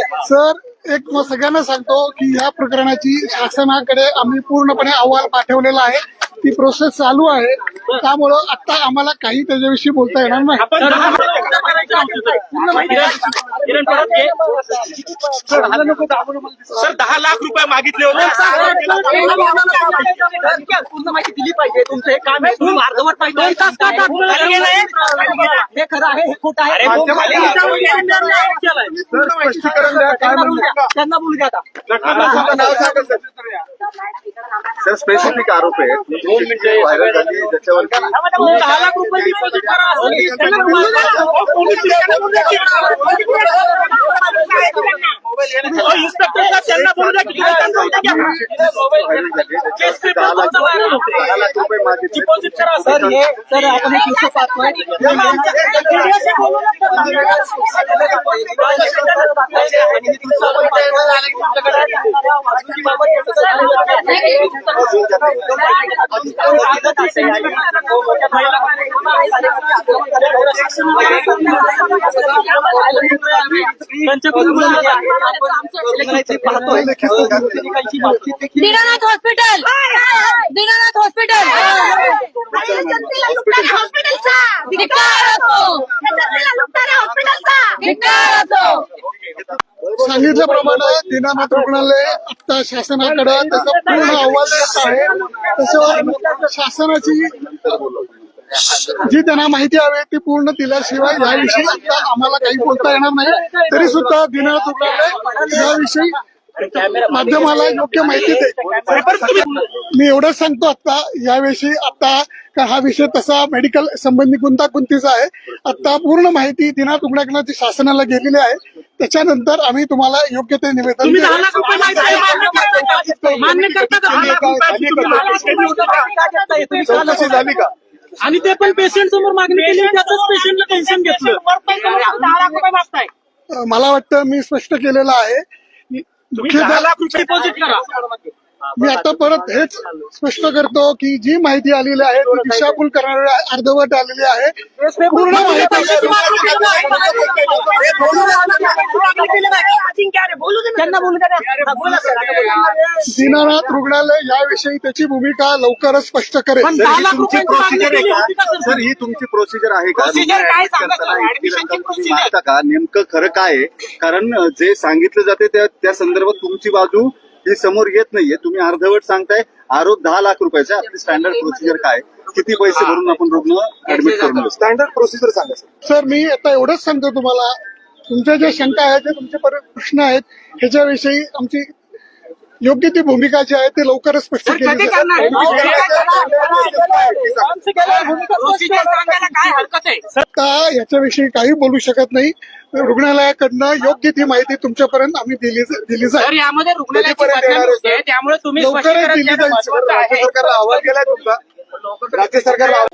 Sir एक मग सगळ्यांना सांगतो की या प्रकरणाची शासनाकडे आम्ही पूर्णपणे अहवाल पाठवलेला आहे. ती प्रोसेस चालू आहे. त्यामुळं आता आम्हाला काही त्याच्याविषयी बोलता येणार नाही. सर दहा लाख रुपये मागितले होते. पूर्ण माहिती दिली पाहिजे. तुमचं हे काम आहे. तुम्ही अर्धवट पाहिजे हे? खरं आहे हे खोटं आहे. स्पष्टीकरण द्या. काय त्यांना बोलू द्या. आता. सर. स्पेसिफिक आरोप आहे. दोन मिनिटे व्हायरल झाली ज्याच्यावर की तुम्ही दहा लाख रुपये डिपॉझिट करा. असं पोलीस अहो, इन्स्पेक्टर साहेब त्यांना बोलू द्या की तुम्ही त्यांना बोलू द्या. व्हायरल झाली डिपॉझिट करा सर हे सर आपण एक विषय पाहतोय पाहतोय दीनानाथ हॉस्पिटल दीनानाथ हॉस्पिटल हॉस्पिटलचा. धिक्कार असो. धिक्कार असो. सांगितल्याप्रमाणे दीनानाथ रुग्णालय आता शासनाकडे त्याचा पूर्ण अहवाल देत आहे. त्याच्यावर शासनाची जी त्यांना माहिती हवी ती पूर्ण दिल्याशिवाय याविषयी आता आम्हाला काही बोलता येणार नाही. तरी सुद्धा दीनानाथ रुग्णालय याविषयी माध्यमाला योग्य माहिती देईल मी एवढंच सांगतो आता याविषयी आता का हा विषय तसा मेडिकल संबंधी गुंतागुंतीचा आहे. आता पूर्ण माहिती दिनाथ रुग्णालयाची शासनाला गेलेली आहे. त्याच्यानंतर आम्ही तुम्हाला योग्य ते निवेदन चौकशी झाली का? आणि ते पण पेशंट समोर मागणी केली त्याच पेशंटला टेन्शन घेतलं. मला वाटतं मी स्पष्ट केलेलं आहे. तुम्ही दहा लाख रुपये डिपॉझिट करा. मी आता परत हेच स्पष्ट करतो की जी माहिती आलेली आहे ती दिशाभूल करणारी अर्धवट आलेली आहे. पूर्ण माहिती दीनानाथ रुग्णालय याविषयी त्याची भूमिका लवकरच स्पष्ट करेल. ही तुमची प्रोसिजर आहे का? सर? ही तुमची प्रोसिजर आहे का? नेमकं खरं काय आहे? कारण जे सांगितलं जाते त्या त्या संदर्भात तुमची बाजू ही समोर येत नाहीये. तुम्ही अर्धवट सांगताय आरोप दहा लाख रुपयाचा. आपली स्टँडर्ड प्रोसिजर काय? किती पैसे भरून आपण रुग्ण ऍडमिट करून स्टँडर्ड प्रोसिजर सांगा सर. सर मी आता एवढंच सांगतो तुम्हाला. तुमच्या ज्या शंका आहेत जे तुमचे पर- प्रश्न आहेत ह्याच्याविषयी आमची योग्य ती भूमिका जी आहे ती लवकरच स्पष्ट केली आता याच्याविषयी काही बोलू शकत नाही. रुग्णालयाकडनं योग्य ती माहिती तुमच्यापर्यंत आम्ही दिली दिली जाईल. यामध्ये रुग्णालयाची होते त्यामुळे तुम्ही लवकरच दिली जाईल. राज्य सरकारला अहवाल केलाय तुमचा. राज्य सरकारला